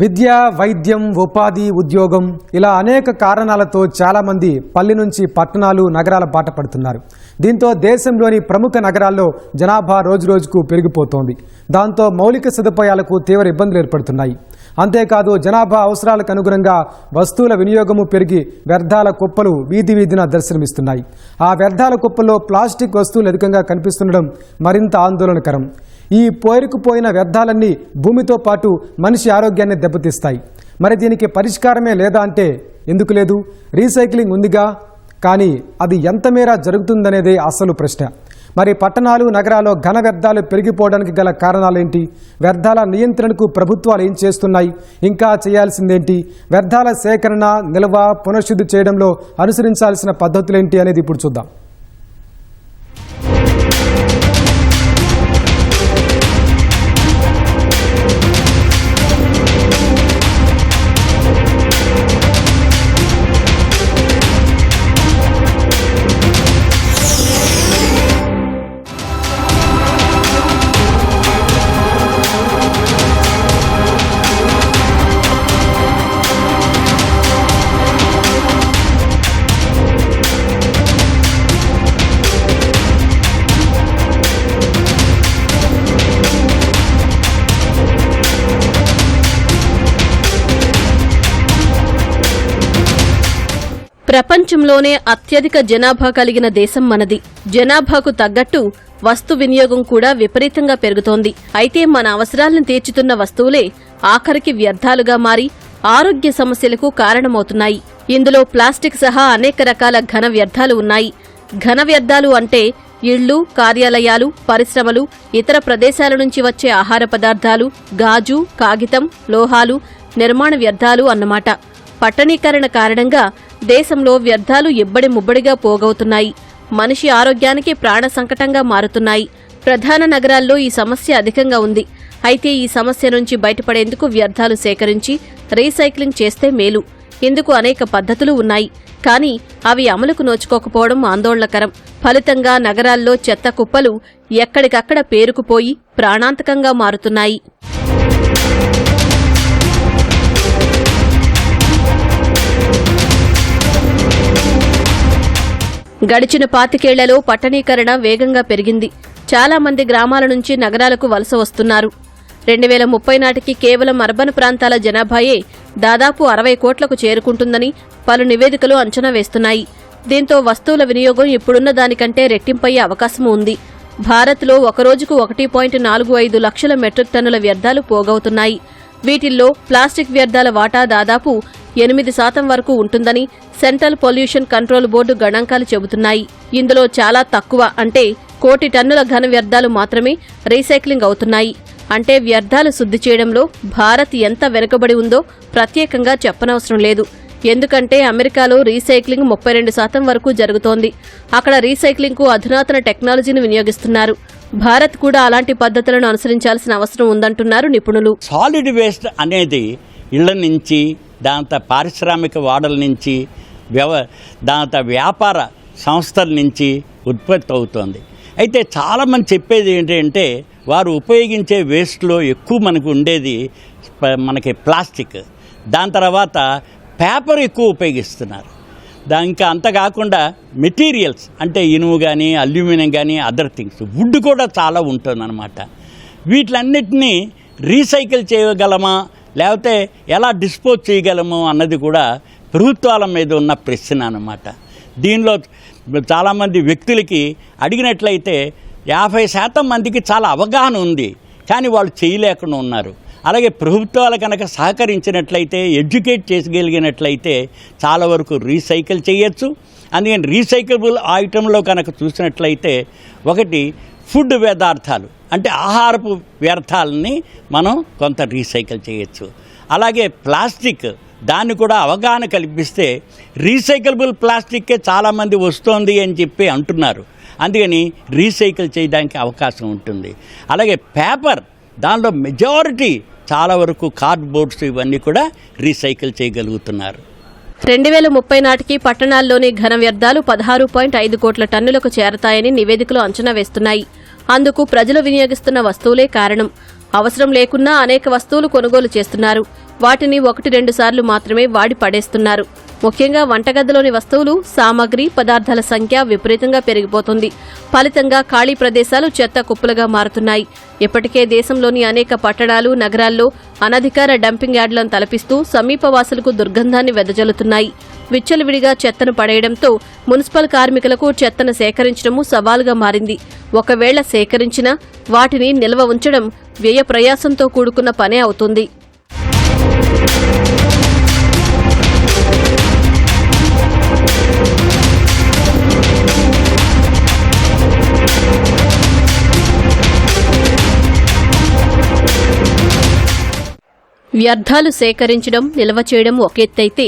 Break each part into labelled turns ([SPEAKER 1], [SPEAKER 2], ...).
[SPEAKER 1] విద్య వైద్యం ఉపాధి ఉద్యోగం ఇలా అనేక కారణాలతో చాలామంది పల్లె నుంచి పట్టణాలు నగరాల బాట పడుతున్నారు. దీంతో దేశంలోని ప్రముఖ నగరాల్లో జనాభా రోజురోజుకు పెరిగిపోతోంది. దాంతో మౌలిక సదుపాయాలకు తీవ్ర ఇబ్బందులు ఏర్పడుతున్నాయి. అంతేకాదు జనాభా అవసరాలకు అనుగుణంగా వస్తువుల వినియోగము పెరిగి వ్యర్థాల కుప్పలు వీధి వీధిన దర్శనమిస్తున్నాయి. ఆ వ్యర్థాల కుప్పల్లో ప్లాస్టిక్ వస్తువులు అధికంగా కనిపిస్తుండడం మరింత ఆందోళనకరం. ఈ పోరుకుపోయిన వ్యర్థాలన్నీ భూమితో పాటు మనిషి ఆరోగ్యాన్ని దెబ్బతీస్తాయి. మరి దీనికి పరిష్కారమే లేదా అంటే ఎందుకు లేదు? రీసైక్లింగ్ ఉందిగా? కానీ అది ఎంత మేర జరుగుతుందనేదే అసలు ప్రశ్న. మరి పట్టణాలు నగరాల్లో ఘన వ్యర్థాలు పెరిగిపోవడానికి గల కారణాలేంటి? వ్యర్థాల నియంత్రణకు ప్రభుత్వాలు ఏం చేస్తున్నాయి? ఇంకా చేయాల్సిందేంటి? వ్యర్థాల సేకరణ నిల్వ పునఃశుద్ధి చేయడంలో అనుసరించాల్సిన పద్ధతులేంటి అనేది ఇప్పుడు చూద్దాం.
[SPEAKER 2] ప్రపంచంలోనే అత్యధిక జనాభా కలిగిన దేశం మనది. జనాభాకు తగ్గట్టు వస్తు వినియోగం కూడా విపరీతంగా పెరుగుతోంది. అయితే మన అవసరాలను తీర్చుతున్న వస్తువులే ఆఖరికి వ్యర్థాలుగా మారి ఆరోగ్య సమస్యలకు కారణమవుతున్నాయి. ఇందులో ప్లాస్టిక్ సహా అనేక రకాల ఘన వ్యర్థాలు ఉన్నాయి. ఘన వ్యర్థాలు అంటే ఇళ్ళు కార్యాలయాలు పరిశ్రమలు ఇతర ప్రదేశాల నుంచి వచ్చే ఆహార పదార్థాలు గాజు కాగితం లోహాలు నిర్మాణ వ్యర్థాలు అన్నమాట. పట్టణీకరణ కారణంగా దేశంలో వ్యర్థాలు ఇబ్బడి ముబ్బడిగా పోగవుతున్నాయి. మనిషి ఆరోగ్యానికి ప్రాణ సంకటంగా మారుతున్నాయి. ప్రధాన నగరాల్లో ఈ సమస్య అధికంగా ఉంది. అయితే ఈ సమస్య నుంచి బయటపడేందుకు వ్యర్థాలు సేకరించి రీసైక్లింగ్ చేస్తే మేలు. ఇందుకు అనేక పద్ధతులు ఉన్నాయి. కానీ అవి అమలుకు నోచుకోకపోవడం ఆందోళనకరం. ఫలితంగా నగరాల్లో చెత్త కుప్పలు ఎక్కడికక్కడ పేరుకుపోయి ప్రాణాంతకంగా మారుతున్నాయి. గడిచిన పాతికేళ్ళలో పట్టణీకరణ వేగంగా పెరిగింది. చాలా మంది గ్రామాల నుంచి నగరాలకు వలస వస్తున్నారు. రెండు వేల ముప్పై నాటికి కేవలం అర్బన్ ప్రాంతాల జనాభాయే దాదాపు అరవై కోట్లకు చేరుకుంటుందని పలు నివేదికలు అంచనా వేస్తున్నాయి. దీంతో వస్తువుల వినియోగం ఇప్పుడున్న దానికంటే రెట్టింపయ్యే అవకాశం ఉంది. భారత్లో ఒక రోజుకు ఒకటి పాయింట్ నాలుగు ఐదు లక్షల మెట్రిక్ టన్నుల వ్యర్థాలు పోగవుతున్నాయి. వీటిల్లో ప్లాస్టిక్ వ్యర్థాల వాటా దాదాపు ఎనిమిది శాతం వరకు ఉంటుందని సెంట్రల్ పొల్యూషన్ కంట్రోల్ బోర్డు గణాంకాలు చెబుతున్నాయి. ఇందులో చాలా తక్కువ అంటే కోటి టన్నుల ఘన వ్యర్థాలు మాత్రమే రీసైక్లింగ్ అవుతున్నాయి. అంటే వ్యర్థాలు శుద్ధి చేయడంలో భారత్ ఎంత వెనుకబడి ఉందో ప్రత్యేకంగా చెప్పనవసరం లేదు. ఎందుకంటే అమెరికాలో రీసైక్లింగ్ ముప్పై రెండు శాతం వరకు జరుగుతోంది. అక్కడ రీసైక్లింగ్కు అధునాతన టెక్నాలజీని వినియోగిస్తున్నారు. భారత్ కూడా అలాంటి పద్ధతులను అనుసరించాల్సిన అవసరం ఉందంటున్నారు నిపుణులు.
[SPEAKER 3] సాలిడ్ వేస్ట్ అనేది ఇళ్ళ నుంచి దాంతో పారిశ్రామిక వాడల నుంచి వ్యవ దాంతో వ్యాపార సంస్థల నుంచి ఉత్పత్తి అవుతోంది. అయితే చాలామంది చెప్పేది ఏంటంటే వారు ఉపయోగించే వేస్ట్లో ఎక్కువ మనకు ఉండేది మనకి ప్లాస్టిక్. దాని తర్వాత పేపర్ ఎక్కువ ఉపయోగిస్తున్నారు. దా ఇంకా అంత కాకుండా మెటీరియల్స్ అంటే ఇనుము కానీ అల్యూమినియం కానీ అదర్ థింగ్స్ వుడ్ కూడా చాలా ఉంటుందన్నమాట. వీటిలన్నిటినీ రీసైకిల్ చేయగలమా? లేకపోతే ఎలా డిస్పోజ్ చేయగలము అన్నది కూడా ప్రభుత్వాల మీద ఉన్న ప్రశ్న అన్నమాట. దీనిలో చాలామంది వ్యక్తులకి అడిగినట్లయితే యాభై శాతం మందికి చాలా అవగాహన ఉంది కానీ వాళ్ళు చేయలేకుండా ఉన్నారు. అలాగే ప్రభుత్వాలు కనుక సహకరించినట్లయితే ఎడ్యుకేట్ చేయగలిగినట్లయితే చాలా వరకు రీసైకిల్ చేయొచ్చు. అందుకని రీసైకిల్బుల్ ఐటెంలో కనుక చూసినట్లయితే ఒకటి ఫుడ్ పదార్థాలు. అంటే ఆహారపు వ్యర్థాలని మనం కొంత రీసైకిల్ చేయొచ్చు. అలాగే ప్లాస్టిక్ దాన్ని కూడా అవగాహన కల్పిస్తే రీసైకిల్బుల్ ప్లాస్టిక్కే చాలామంది వస్తోంది అని చెప్పి అంటున్నారు. అందుకని రీసైకిల్ చేయడానికి అవకాశం ఉంటుంది. అలాగే పేపర్ దానిలో మెజారిటీ చాలా వరకు కార్డ్బోర్డ్స్ ఇవన్నీ కూడా రీసైకిల్ చేయగలుగుతున్నారు.
[SPEAKER 2] రెండు వేల ముప్పై నాటికి పట్టణాల్లోని ఘన వ్యర్థాలు పదహారు పాయింట్ ఐదు కోట్ల టన్నులకు చేరతాయని నివేదికలు అంచనా వేస్తున్నాయి. అందుకు ప్రజలు వినియోగిస్తున్న వస్తువులే కారణం. అవసరం లేకున్నా అనేక వస్తువులు కొనుగోలు చేస్తున్నారు. వాటిని ఒకటి రెండు సార్లు మాత్రమే వాడి పడేస్తున్నారు. ముఖ్యంగా వంటగదిలోని వస్తువులు సామాగ్రి పదార్థాల సంఖ్య విపరీతంగా పెరిగిపోతుంది. ఫలితంగా ఖాళీ ప్రదేశాలు చెత్త కుప్పలుగా మారుతున్నాయి. ఇప్పటికే దేశంలోని అనేక పట్టణాలు నగరాల్లో అనధికార డంపింగ్ యార్డులను తలపిస్తూ సమీపవాసులకు దుర్గంధాన్ని వెదజల్లుతున్నాయి. విచ్చలవిడిగా చెత్తను పడేయడంతో మున్సిపల్ కార్మికులకు చెత్తను సేకరించడము సవాలుగా మారింది. ఒకవేళ సేకరించినా వాటిని నిల్వ ఉంచడం వ్యయ ప్రయాసంతో కూడుకున్న పనే అవుతుంది. వ్యర్థాలు సేకరించడం నిల్వ చేయడం ఒక ఎత్తైతే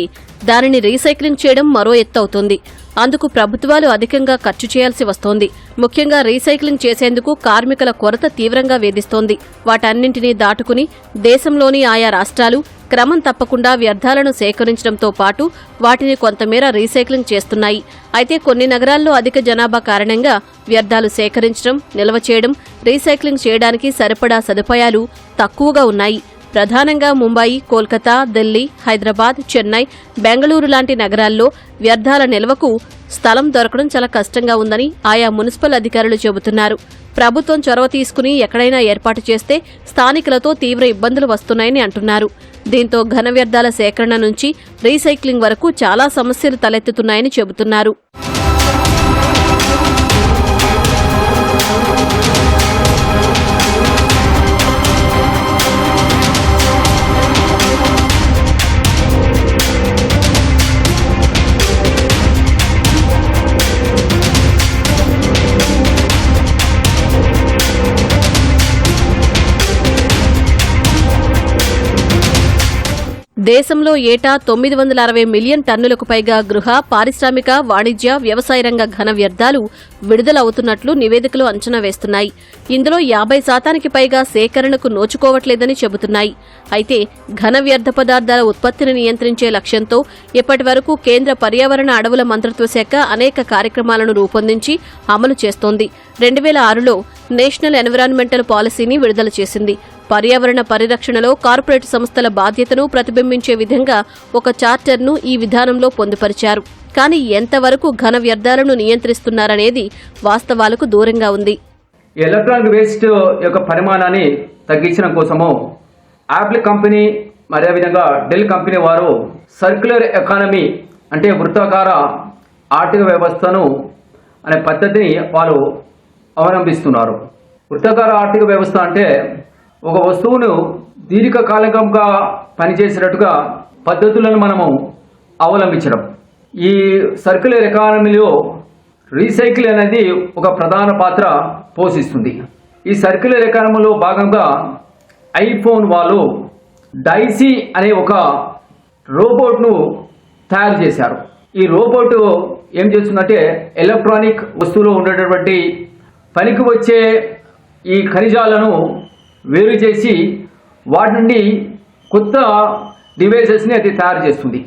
[SPEAKER 2] దానిని రీసైక్లింగ్ చేయడం మరో ఎత్తు అవుతుంది. అందుకు ప్రభుత్వాలు అధికంగా ఖర్చు చేయాల్సి వస్తోంది. ముఖ్యంగా రీసైక్లింగ్ చేసేందుకు కార్మికుల కొరత తీవ్రంగా వేధిస్తోంది. వాటన్నింటినీ దాటుకుని దేశంలోని ఆయా రాష్ట్రాలు క్రమం తప్పకుండా వ్యర్థాలను సేకరించడంతో పాటు వాటిని కొంతమేర రీసైక్లింగ్ చేస్తున్నాయి. అయితే కొన్ని నగరాల్లో అధిక జనాభా కారణంగా వ్యర్థాలు సేకరించడం నిల్వ చేయడం రీసైక్లింగ్ చేయడానికి సరిపడా సదుపాయాలు తక్కువగా ఉన్నాయి. ప్రధానంగా ముంబాయి కోల్కతా ఢిల్లీ హైదరాబాద్ చెన్నై బెంగళూరు లాంటి నగరాల్లో వ్యర్థాల నిల్వకు స్థలం దొరకడం చాలా కష్టంగా ఉందని ఆయా మున్సిపల్ అధికారులు చెబుతున్నారు. ప్రభుత్వం చొరవ తీసుకుని ఎక్కడైనా ఏర్పాటు చేస్తే స్థానికులతో తీవ్ర ఇబ్బందులు వస్తున్నాయని అంటున్నారు. దీంతో ఘన వ్యర్థాల సేకరణ నుంచి రీసైక్లింగ్ వరకు చాలా సమస్యలు తలెత్తుతున్నాయని చెబుతున్నారు. దేశంలో ఏటా తొమ్మిది వందల అరవై మిలియన్ టన్నులకు పైగా గృహ పారిశ్రామిక వాణిజ్య వ్యవసాయ రంగ ఘన వ్యర్థాలు విడుదలవుతున్నట్లు నివేదికలు అంచనా వేస్తున్నాయి. ఇందులో యాభై శాతానికి పైగా సేకరణకు నోచుకోవట్లేదని చెబుతున్నాయి. అయితే ఘన వ్యర్థ పదార్థాల ఉత్పత్తిని నియంత్రించే లక్ష్యంతో ఇప్పటి వరకు కేంద్ర పర్యావరణ అడవుల మంత్రిత్వ శాఖ అనేక కార్యక్రమాలను రూపొందించి అమలు చేస్తోంది. రెండు వేల ఆరులో నేషనల్ ఎన్విరాన్మెంటల్ పాలసీని విడుదల చేసింది. పర్యావరణ పరిరక్షణలో కార్పొరేట్ సంస్థల బాధ్యతను ప్రతిబింబించే విధంగా ఒక చార్టర్ను ఈ విధానంలో పొందుపరిచారు. కానీ ఎంతవరకు ఘన వ్యర్థాలను నియంత్రిస్తున్నారనేది వాస్తవాలకు దూరంగా ఉంది.
[SPEAKER 4] ఎలక్ట్రానిక్ వేస్ట్ యొక్క పరిమాణాన్ని తగ్గించడం కోసము యాపిల్ కంపెనీ మరి అదేవిధంగా డెల్ కంపెనీ వారు సర్క్యులర్ ఎకానమీ అంటే వృత్తాకార ఆర్థిక వ్యవస్థను అనే పద్ధతిని వారు అవలంబిస్తున్నారు. వృత్తాకార ఆర్థిక వ్యవస్థ అంటే ఒక వస్తువును దీర్ఘకాలికంగా పనిచేసేటట్టుగా పద్ధతులను మనము అవలంబించడం. ఈ సర్క్యులర్ ఎకానమీలో రీసైకిల్ అనేది ఒక ప్రధాన పాత్ర పోషిస్తుంది. ఈ సర్క్యులర్ ఎకానమీలో భాగంగా ఐఫోన్ వాళ్ళు డైసీ అనే ఒక రోబోట్ను తయారు చేశారు. ఈ రోబోట్ ఏం చేస్తుందంటే ఎలక్ట్రానిక్ వస్తువులో ఉండేటటువంటి పనికి వచ్చే ఈ ఖనిజాలను వేరు చేసి వాటి నుండి కొత్త డివైసెస్ని అది తయారు చేస్తుంది.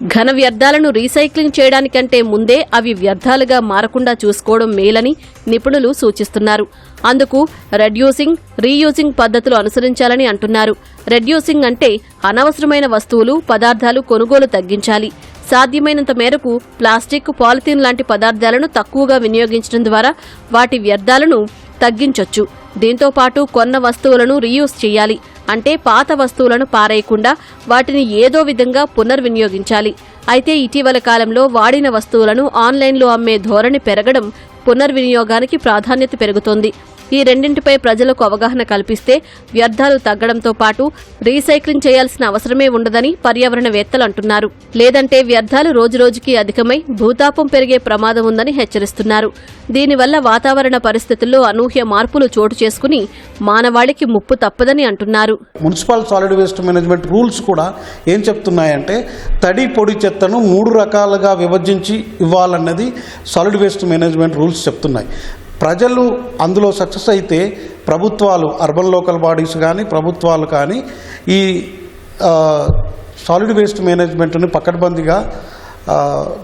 [SPEAKER 2] ఘన వ్యర్థాలను రీసైక్లింగ్ చేయడానికంటే ముందే అవి వ్యర్థాలుగా మారకుండా చూసుకోవడం మేలని నిపుణులు సూచిస్తున్నారు. అందుకు రెడ్యూసింగ్ రీయూజింగ్ పద్ధతులు అనుసరించాలని అంటున్నారు. రెడ్యూసింగ్ అంటే అనవసరమైన వస్తువులు పదార్థాలు కొనుగోలు తగ్గించాలి. సాధ్యమైనంత మేరకు ప్లాస్టిక్ పాలిథీన్ లాంటి పదార్థాలను తక్కువగా వినియోగించడం ద్వారా వాటి వ్యర్థాలను తగ్గించొచ్చు. దీంతో పాటు కొన్న వస్తువులను రీయూజ్ చేయాలి. అంటే పాత వస్తువులను పారేయకుండా వాటిని ఏదో విధంగా పునర్వినియోగించాలి. అయితే ఇటీవల కాలంలో వాడిన వస్తువులను ఆన్లైన్లో అమ్మే ధోరణి పెరగడం పునర్వినియోగానికి ప్రాధాన్యత పెరుగుతోంది. ఈ రెండింటిపై ప్రజలకు అవగాహన కల్పిస్తే వ్యర్థాలు తగ్గడంతో పాటు రీసైక్లింగ్ చేయాల్సిన అవసరమే ఉండదని పర్యావరణవేత్తలు అంటున్నారు. లేదంటే వ్యర్థాలు రోజురోజుకి అధికమై భూతాపం పెరిగే ప్రమాదం ఉందని హెచ్చరిస్తున్నారు. దీనివల్ల వాతావరణ పరిస్థితుల్లో అనూహ్య మార్పులు చోటు చేసుకుని మానవాళికి ముప్పు తప్పదని అంటున్నారు.
[SPEAKER 5] Municipal solid waste management rules కూడా ఏం చెప్తున్నాయంటే తడి పొడి చెత్తను మూడు రకాలుగా విభజించి ఇవ్వాలన్నది సాలిడ్ వేస్ట్ మేనేజ్మెంట్ రూల్స్ చెప్తున్నాయి. ప్రజలు అందులో సక్సెస్ అయితే ప్రభుత్వాలు అర్బన్ లోకల్ బాడీస్ కానీ ప్రభుత్వాలు కానీ ఈ సాలిడ్ వేస్ట్ మేనేజ్మెంట్ని పకడ్బందీగా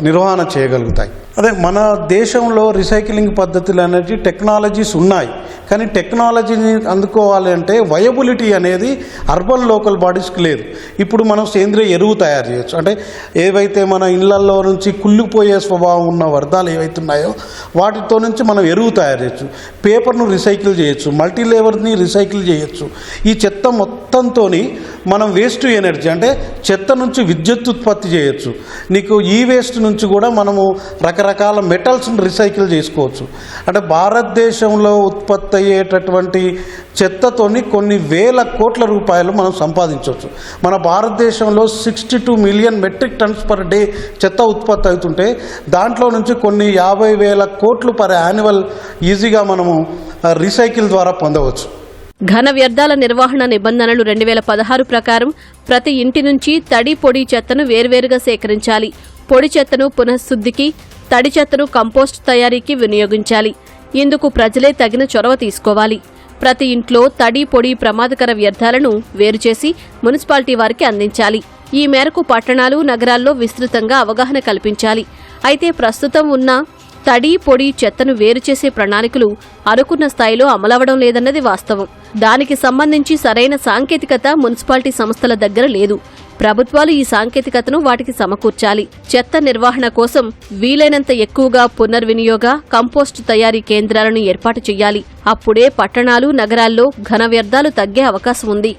[SPEAKER 5] నిర్వహణ చేయగలుగుతాయి. అదే మన దేశంలో రీసైక్లింగ్ పద్ధతులు అనేది టెక్నాలజీస్ ఉన్నాయి. కానీ టెక్నాలజీని అందుకోవాలి అంటే వయబిలిటీ అనేది అర్బన్ లోకల్ బాడీస్కి లేదు. ఇప్పుడు మనం సేంద్రియ ఎరువు తయారు చేయొచ్చు. అంటే ఏవైతే మన ఇళ్ళలో నుంచి కుళ్ళిపోయే స్వభావం ఉన్న వర్ధాలు ఏవైతే ఉన్నాయో వాటితో నుంచి మనం ఎరువు తయారు చేయొచ్చు. పేపర్ను రీసైకిల్ చేయొచ్చు. మల్టీ లేవర్ని రీసైకిల్ చేయొచ్చు. ఈ చెత్త మొత్తంతో మనం వేస్ట్ ఎనర్జీ అంటే చెత్త నుంచి విద్యుత్ ఉత్పత్తి చేయొచ్చు. నీకు ఈ వేస్ట్ నుంచి కూడా మనము రకరకాల రకరకాల మెటల్స్ని రీసైకిల్ చేసుకోవచ్చు. అంటే భారతదేశంలో ఉత్పత్తి అయ్యేటటువంటి చెత్తతోని కొన్ని వేల కోట్ల రూపాయలు మనం సంపాదించవచ్చు. మన భారతదేశంలో sixty two million metric tons per day చెత్త ఉత్పత్తి అవుతుంటే దాంట్లో నుంచి కొన్ని యాభై వేల కోట్లు పర్ యాన్యువల్ ఈజీగా మనము రీసైకిల్ ద్వారా పొందవచ్చు.
[SPEAKER 2] ఘన వ్యర్థాల నిర్వహణ నిబంధనలు రెండు వేల పదహారు ప్రకారం ప్రతి ఇంటి నుంచి తడి పొడి చెత్తను వేర్వేరుగా సేకరించాలి. పొడి చెత్తను పునఃశుద్ధికి తడి చెత్తను కంపోస్ట్ తయారీకి వినియోగించాలి. ఇందుకు ప్రజలే తగిన చొరవ తీసుకోవాలి. ప్రతి ఇంట్లో తడి పొడి ప్రమాదకర వ్యర్థాలను వేరుచేసి మున్సిపాలిటీ వారికి అందించాలి. ఈ మేరకు పట్టణాలు నగరాల్లో విస్తృతంగా అవగాహన కల్పించాలి. అయితే ప్రస్తుతం ఉన్న తడి పొడి చెత్తను వేరు చేసే ప్రణాళికలు అనుకున్న స్థాయిలో అమలవడం లేదన్నది వాస్తవం. దానికి సంబంధించి సరైన సాంకేతికత మున్సిపాలిటీ సంస్థల దగ్గర లేదు. ప్రభుత్వాలు ఈ సాంకేతికతను వాటికి సమకూర్చాలి. చెత్త నిర్వహణ కోసం వీలైనంత ఎక్కువగా పునర్వినియోగ కంపోస్టు తయారీ కేంద్రాలను ఏర్పాటు చేయాలి. అప్పుడే పట్టణాలు నగరాల్లో ఘన వ్యర్థాలు తగ్గే అవకాశం ఉంది.